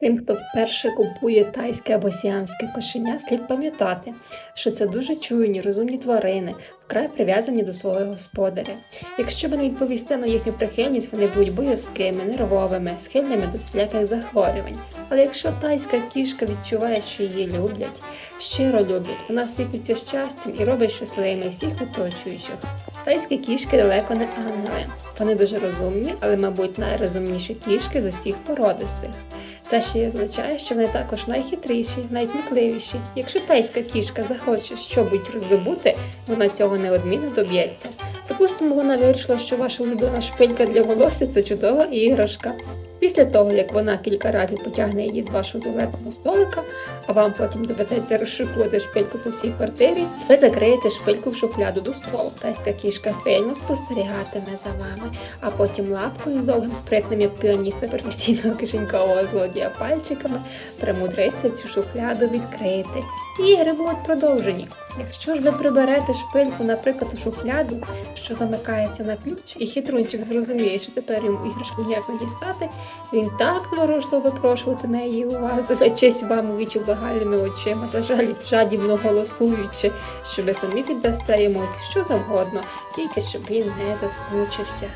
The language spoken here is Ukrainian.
Тим, хто вперше купує тайське або сіамське кошеня, слід пам'ятати, що це дуже чуйні, розумні тварини, вкрай прив'язані до свого господаря. Якщо ви не відповісте на їхню прихильність, вони будуть боязкими, нервовими, схильними до всіляких захворювань. Але якщо тайська кішка відчуває, що її люблять, щиро люблять, вона світиться щастям і робить щасливими всіх оточуючих. Тайські кішки далеко не ангели. Вони дуже розумні, але, мабуть, найрозумніші кішки з усіх породистих. Це ще й означає, що вони також найхитріші, найкмітливіші. Якщо тайська кішка захоче щось роздобути, вона цього неодмінно доб'ється. Припустимо, вона вирішила, що ваша улюблена шпилька для волосся це чудова іграшка. Після того, як вона кілька разів потягне її з вашого туалетного столика, а вам потім доведеться розшукувати шпильку по всій квартирі, ви закриєте шпильку в шухляду до столу. Тайська кішка пильно спостерігатиме за вами, а потім лапкою довгим спритним, як піаніста професійного кишенькового злодія пальчиками примудриться цю шухляду відкрити. Ігри будуть продовжені. Якщо ж ви приберете шпильку, наприклад, у шухляду, що замикається на ключ, і хитрунчик зрозуміє, що тепер йому іграшку ніяк не дістати, він так зворушливо випрошуватиме її у вас, дивлячись вам у вічі благальними очима та жалі, жадібно голосуючи, що ви самі віддасте йому що завгодно, тільки щоб він не засмучився.